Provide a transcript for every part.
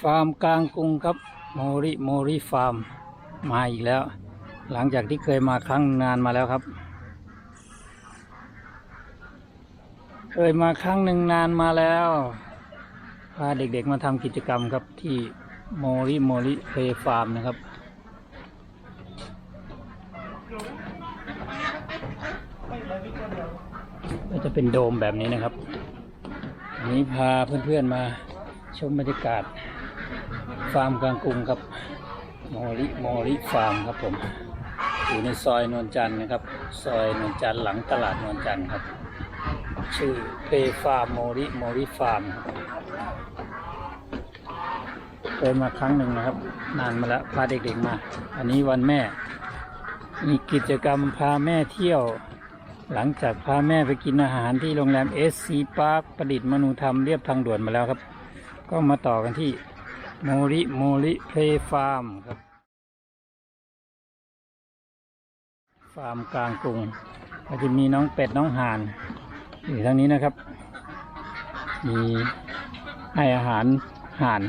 ฟาร์มกลางกรุงครับโมริโมริฟาร์มมาอีกแล้ว หลังจากที่เคยมาครั้งนานมาแล้วครับ เคยมาครั้งหนึ่งนานมาแล้วพาเด็กๆมาทำกิจกรรมครับที่โมริโมริเพลฟาร์มนะครับก็จะเป็นโดมแบบนี้นะครับนนี้พาเพื่อนๆมาชมบรรยากาศ ฟาร์มกลางกรุงครับโมริโมริฟาร์มครับผมอยู่ในซอยนวลจันทร์นะครับ ซอยนวลจันทร์หลังตลาดนวลจันทร์ครับ ชื่อเพฟาร์มโมริโมริฟาร์มเคยมาครั้งหนึ่งนะครับ นานมาแล้วพาเด็กๆมา อันนี้วันแม่ มีกิจกรรมพาแม่เที่ยว หลังจากพาแม่ไปกินอาหารที่โรงแรมเอสซีพาร์คประดิษฐ์มนุธรรมเรียบทางด่วนมาแล้วครับ ก็มาต่อกันที่ โมริโมริเพลฟาร์มครับ ฟาร์มกลางกรุงก็จะมีน้องเป็ดน้องห่านอยู่ทางนี้นะครับ มีให้อาหารห่าน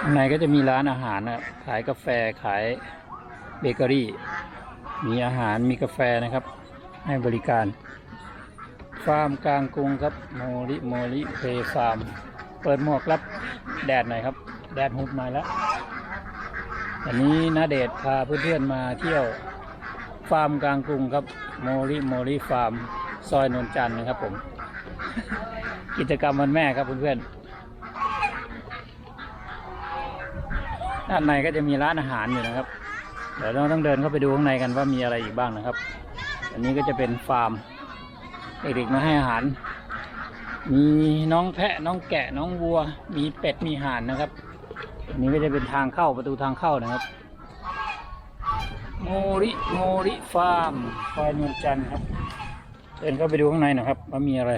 ข้างในก็จะมีร้านอาหารนะครับขายกาแฟขายเบเกอรี่ มีอาหารมีกาแฟนะครับ ให้บริการฟาร์มกลางกรุงครับโมริโมริเพฟาร์ม เปิดหมวกรับแดดหน่อยครับ แดดหุบมาแล้ว อันนี้นาเดชพาเพื่อนๆมาเที่ยวฟาร์มกลางกรุงครับโมริโมริฟาร์ม ซอยนนจันทร์นะครับผม กิจกรรมวันแม่ครับเพื่อนๆด้านในก็จะมีร้านอาหารอยู่นะครับ เดี๋ยวเราต้องเดินเข้าไปดูข้างในกันว่ามีอะไรอีกบ้างนะครับ อันนี้ก็จะเป็นฟาร์มเด็กๆมาให้อาหาร มีน้องแพะน้องแกะน้องวัว มีเป็ดมีห่านนะครับ อันนี้ก็จะเป็นทางเข้าประตูทางเข้านะครับโมริโมริฟาร์มซอยนวลจันทร์ครับเดินเข้าไปดูข้างในนะครับว่ามีอะไร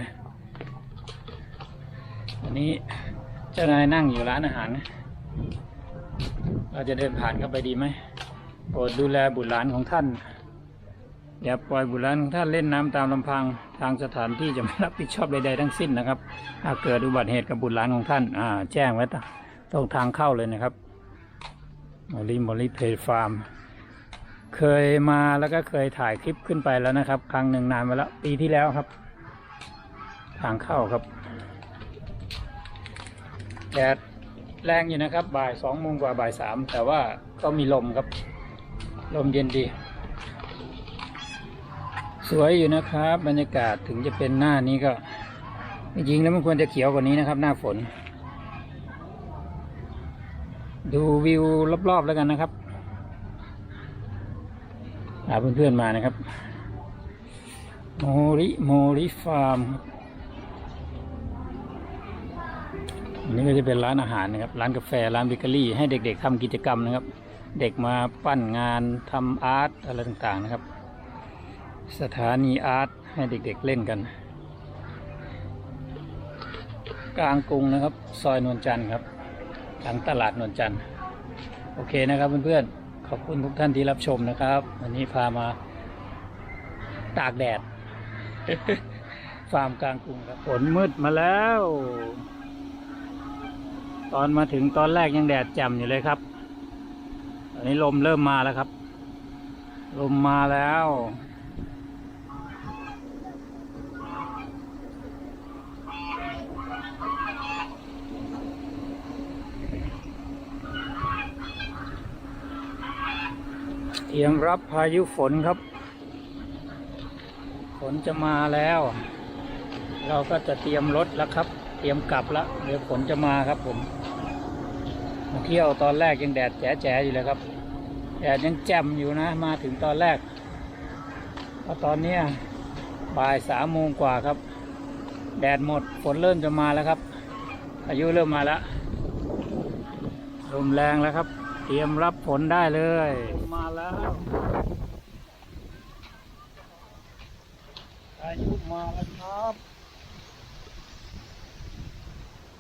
อันนี้เจ้านายนั่งอยู่ร้านอาหาร เราจะเดินผ่านเข้าไปดีไหมโปรดดูแลบุตรหลานของท่าน อย่าปล่อยบุตรหลานท่านเล่นน้ำตามลำพังทางสถานที่จะไม่รับผิดชอบใดๆทั้งสิ้นนะครับถ้าเกิดอุบัติเหตุกับบุตรหลานของท่านอ่าแจ้งไว้ตรงทางเข้าเลยนะครับมอลิมอลิเพลฟาร์มเคยมาแล้วก็เคยถ่ายคลิปขึ้นไปแล้วนะครับ ครั้งหนึ่งนานมาแล้วปีที่แล้วครับ ทางเข้าครับแดดแรงอยู่นะครับ บ่ายสองโมงกว่าบ่ายสามแต่ว่าก็มีลมครับ ลมเย็นดี สวยอยู่นะครับ บรรยากาศถึงจะเป็นหน้านี้ก็จริงแล้วมันควรจะเขียวกว่านี้นะครับ หน้าฝน ดูวิวรอบๆแล้วกันนะครับพาเพื่อนๆมานะครับโมริโมริฟาร์มอันนี้ก็จะเป็นร้านอาหารนะครับ ร้านกาแฟร้านเบเกอรี่ ให้เด็กๆทำกิจกรรมนะครับ เด็กมาปั้นงานทำอาร์ตอะไรต่างๆนะครับ สถานีอาร์ตให้เด็กๆเล่นกัน กลางกรุงนะครับ ซอยนวลจันทร์ครับ หลังตลาดนวลจันทร์โอเคนะครับเพื่อนๆ ขอบคุณทุกท่านที่รับชมนะครับ วันนี้พามาตากแดด ฟาร์มกลางกรุงครับฝนมืดมาแล้ว ตอนมาถึงตอนแรกยังแดดแจ่มอยู่เลยครับ ตอนนี้ลมเริ่มมาแล้วครับ ลมมาแล้ว ตรียมรับพายุฝนครับ ฝนจะมาแล้ว เราก็จะเตรียมรถแล้วครับ เตรียมกลับแล้วเดี๋ยวฝนจะมาครับผมมาเที่ยวตอนแรกยังแดดแจ๋ๆอยู่เลยครับแดดยังแจ่มอยู่นะ มาถึงตอนแรกพอตอนเนี้บ่ายสามโมงกว่าครับ แดดหมดฝนเริ่มจะมาแล้วครับพายุเริ่มมาแล้วลมแรงแล้วครับ เตรียมรับฝนได้เลย มาแล้วายุมาแล้วครับ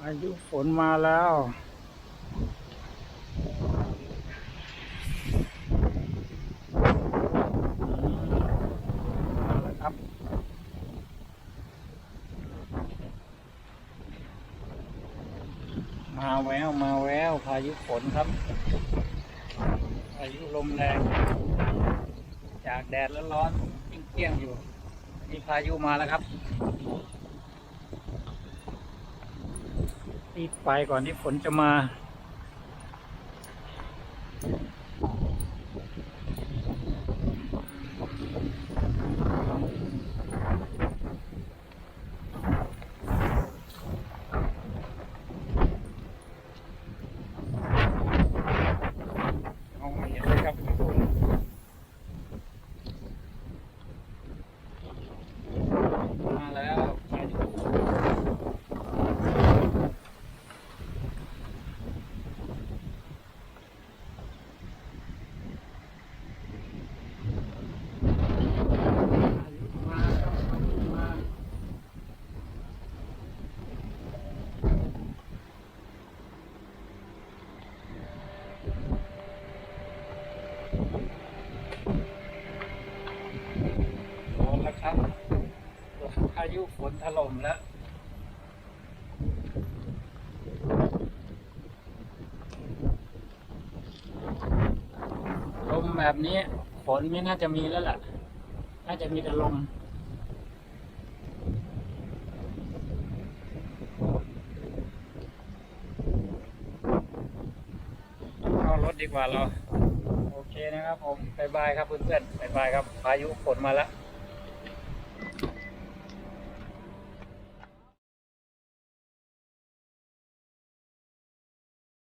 อายุฝนมาแล้วมาแววมาแววพายุฝนครับพายุลมแรง จากแดดแล้วร้อนเปี้ยงๆอยู่ีพายุมาแล้วครับรีบไปก่อนที่ฝนจะมา มองไม่เห็นเลยครับมาแล้วพายุมาครับมา โดนแล้ว ครับพายุฝนถล่มแล้วลมแบบนี้ฝนไม่น่าจะมีแล้วล่ะ น่าจะมีแต่ลมเข้ารถดีกว่าเรา โอเคนะครับผมบายบายครับเพื่อนๆบายบายครับ พายุฝนมาแล้ว